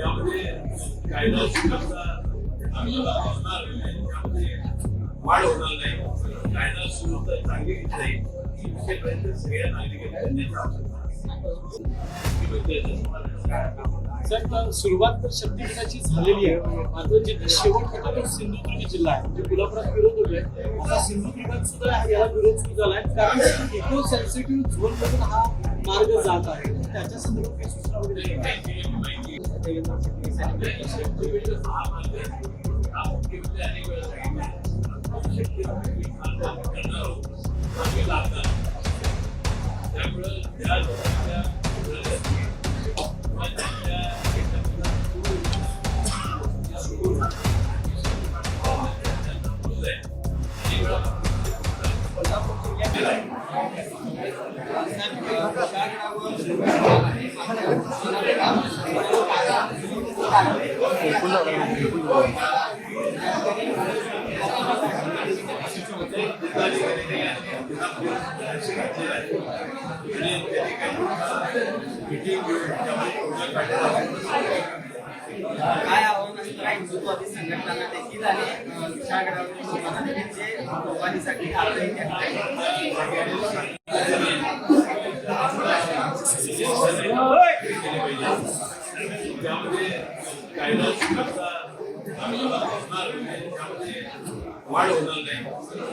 त्यामध्ये कायदा सुव्यवस्था आपल्याला होणार नाही त्यामध्ये वाढ होणार नाही कायदा सुव्यवस्था चांगली केली जाईल ही सगळ्या नागरिकांनी सर तर सुरुवात तर शक्तीपीठाची झालेली आहे. मात्र जिथे शेवट होता तो सिंधुदुर्ग जिल्हा आहे. म्हणजे कोल्हापुरात विरोध होतोय आता सिंधुदुर्गात सुद्धा याला विरोध सुरू आहे. कारण इको सेन्सिटिव्ह झोन मधून हा मार्ग जात आहे. त्याच्या संदर्भात काही सूचना वगैरे आहेत का? त्याची माहिती देवेंद्र फडणवीस यांनी शक्तीपीठ हा मार्ग हा मुख्यमंत्री अनेक वेळा सांगितलं शक्तीपीठ मार्ग आम्ही करणार आहोत आम्ही लागणार त्यामुळं त्या लोकांच्या विरोधात किंवा त्यांच्या याच्यातला जो सुरू त्यांचा विरोध आहे अनेक वेळा कोल्हापूर जिल्ह्यात आहे. काय आव्हान असतं? हिंदुत्वादी संघटनांना देखील आणि लोकांना देखील जे आग्रही त्यामध्ये कायदा सुव्यवस्था आपल्याला होणार नाही त्यामध्ये वाढ होणार नाही.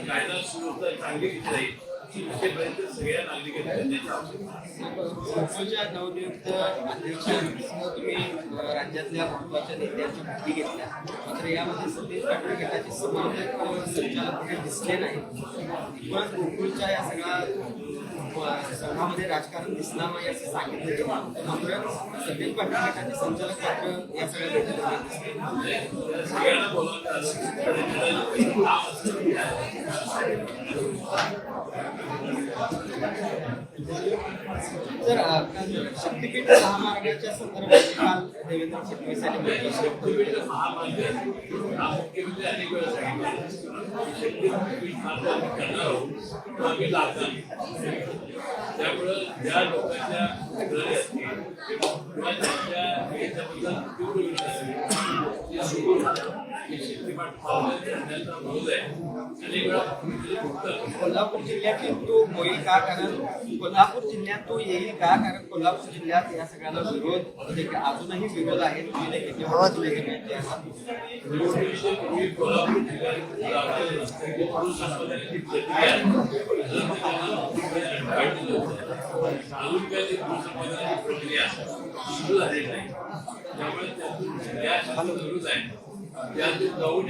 कायदा सुव्यवस्था चांगली केली जाईल. सगळ्या नागरिकांच्या नवनियुक्त अध्यक्षांसह तुम्ही राज्यातल्या महत्त्वाच्या नेत्यांच्या भेटी घेतल्या मात्र यामध्ये सतीश पाटील गटाचे समन्वयक संचालक दिसले नाही पण गोकुळच्या या सगळ्या संघामध्ये राजकारण दिसणार नाही असं सांगितलं गेलं मात्र सचिन पाटील संचालक मात्र या सगळ्या भेटीमध्ये तर शक्तीपीठ महामार्गाच्या संदर्भात काल देवेंद्र फडणवीस यांनी म्हटलं शक्तीपीठ महामार्ग अनेक वेळा सांगितलं शक्तीपीठ आम्ही करणार आहोत आम्ही लागणार त्यामुळं ज्या लोकांच्या विरोधी असतील किंवा त्यांच्या याच्याबद्दल तीव्र विरोध असेल ते सोडून हे शक्तीपीठ मार्ग करण्याचा विरोध आहे अनेक वेळा मुख्यमंत्री बोलतात कोल्हापूर जिल्ह्यातील तो होईल का कारण? कोल्हापूर जिल्ह्यात तो येईल का कारण कोल्हापूर जिल्ह्यात या सगळ्याला विरोध देखील अजूनही विरोध आहे तुम्ही देखील तेवढंच माहिती आहे निवडणुकीच्या पूर्वी कोल्हापूर जिल्ह्यात काढलेलं अजून काय प्रक्रिया सुरू झालेली नाही त्यामुळे त्यातून आहे त्यातून जाऊन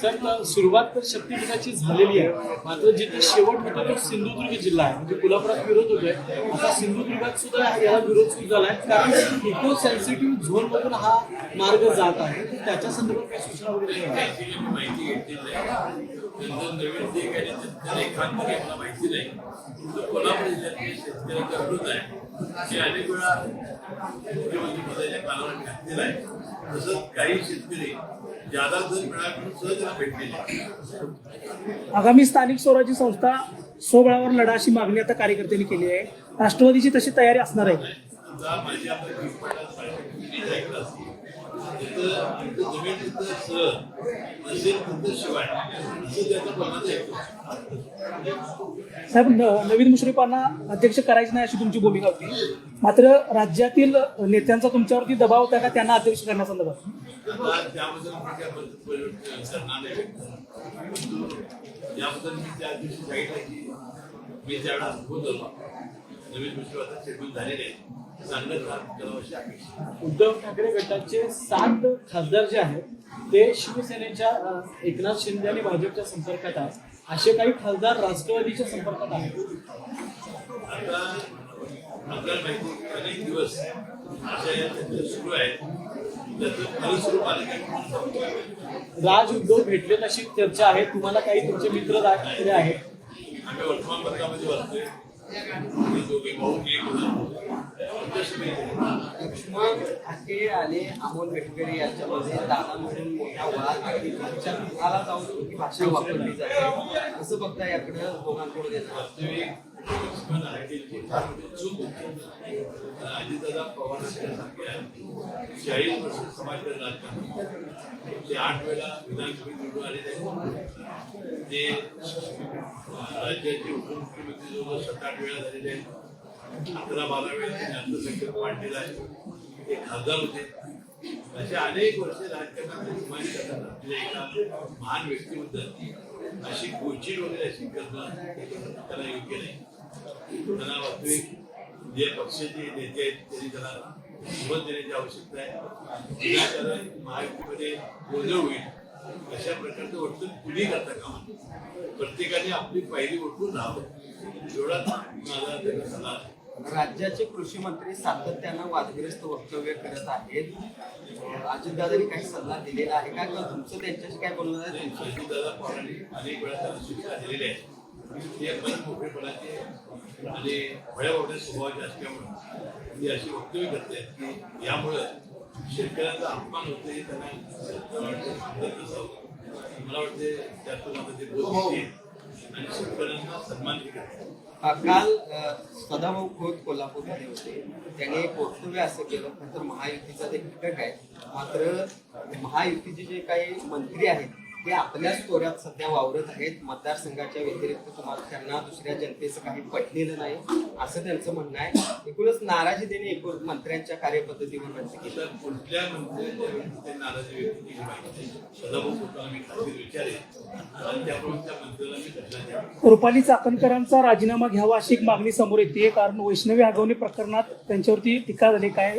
सर सुरुवात तर शक्तीपीठाची झालेली आहे. मात्र जिथे शेवट होता तो सिंधुदुर्ग जिल्हा आहे. म्हणजे कोल्हापुरात विरोध होतोय. आता सिंधुदुर्गात सुद्धा याला विरोध सुरू आहे कारण इको सेन्सिटिव्ह झोन मधून हा मार्ग जात आहे. त्याच्या संदर्भात काही सूचना वगैरे माहिती घेतलेली आहे त्यांचं नवीन जे काही माहिती नाही कोल्हापूर जिल्ह्यातले शेतकऱ्यांचा विरोध आहे हे अनेक वेळा मुख्यमंत्री पदाच्या कालावधीत घातलेला आहे तसंच काही शेतकरी जादा दर सहज भेटलेले आगामी स्थानिक स्वराज्य संस्था सोबळावर लढा अशी मागणी आता कार्यकर्त्यांनी केली आहे. राष्ट्रवादीची तशी तयारी असणार आहे. तिथं जमीन तिथं सर नसेल तिथं शिवाय असं त्याचं म्हणणं आहे साहेब नवीन मुश्रीफांना अध्यक्ष करायचे नाही अशी तुमची भूमिका होती. मात्र राज्यातील नेत्यांचा तुमच्यावरती दबाव होता का? त्यांना अध्यक्ष करण्यासंदर्भात. आता त्याबद्दल मी काय परिवर्तन करणार नाही परंतु मी त्या दिवशी सांगितलं की मी ज्यावेळेला अनुभव नवीन गोष्टी आता शेड्यूल झालेले आहे चांगलं काम करावं अशी अपेक्षा आहे. उद्धव ठाकरे गटाचे सात खासदार जे आहेत ते शिवसेनेच्या अ, एकनाथ शिंदे आणि भाजपच्या संपर्कात आहेत. असे काही खासदार राष्ट्रवादीच्या संपर्कात आहेत? आता आपल्याला माहिती आहे, अनेक दिवस अशा या चर्चा सुरू आहेत त्याचं फलस्वरूप आलं काय राज उद्धव भेटलेत अशी चर्चा आहे. तुम्हाला काही तुमचे मित्र राजकारणी आहेत. आम्ही वर्तमानपत्रामध्ये वाचतोय. ते दोघे भाऊ एक होता आमच्याशी माहिती लक्ष्मण हाके आणि अमोल बेटकरी यांच्यामध्ये दादामधून मोठा वाद आणि घरच्या मुलाला जाऊन ही भाषा वापरली जाते. असं बघता याकडे दोघांकडून येतं वास्तविक पवार आहेरची चाळीस वर्ष समाजकारण राजकारण ते आठ वेळा विधानसभेत निवडून आलेले आहेत ते राज्याचे उपमुख्यमंत्री जवळ सात आठ वेळा झालेले आहेत. अकरा बारा वेळा त्यांनी अर्थसंकल्प मांडलेला आहे. एक खासदार होते. असे अनेक वर्ष राजकारणात समाजकारण आपल्या एका महान व्यक्तीबद्दल. अशी गोची वगैरे अशी करणं त्याला योग्य नाही. त्यांना वास्तविक जे पक्षाचे नेते आहेत त्यांनी त्याला मत देण्याची आवश्यकता आहे. विनाकारण महायुतीमध्ये गोंधळ होईल. अशा प्रकारचं वर्तन कुणी करता कामा प्रत्येकाने आपली पायरी ओळखून राहावं. एवढा माझा त्यांना सल्ला आहे. राज्याचे कृषी मंत्री सातत्यानं वादग्रस्त वक्तव्य करत आहेत. अजितदादांनी काही सल्ला दिलेला आहे का? किंवा तुमचं त्यांच्याशी काय बोलणं आहे? तुमचं अजितदादा पवारांनी अनेक वेळा त्यांना सूचना दिलेल्या आहेत. ते मन मोकळेपणाचे आणि भळ्याभोळ्या स्वभावाचे असल्यामुळे मी अशी वक्तव्य करते आहेत की यामुळं शेतकऱ्यांचा अपमान होते हे त्यांना वाटतं मला वाटते त्यातून आता ते आणि शेतकऱ्यांना सन्मान करते काल सदाभाऊ खोत कोल्हापूरमध्ये होते. त्याने एक वक्तव्य असं केलं खरं तर महायुतीचा ते घटक आहे मात्र महायुतीचे जे काही मंत्री आहेत ते आपल्याच तोऱ्यात सध्या वावरत आहेत. मतदारसंघाच्या व्यतिरिक्त तुम्हाला त्यांना दुसऱ्या जनतेचं काही पटलेलं नाही असं त्यांचं म्हणणं आहे. एकूणच नाराजी त्यांनी एकूण मंत्र्यांच्या कार्यपद्धतीवर व्यक्त केली. तर कुठल्या मंत्र्यांच्या नाराजी व्यक्त केली पाहिजे? रुपाली चाकणकरांचा राजीनामा घ्यावा अशी एक मागणी समोर येते. कारण वैष्णवी आगवणे प्रकरणात त्यांच्यावरती टीका झाली. काय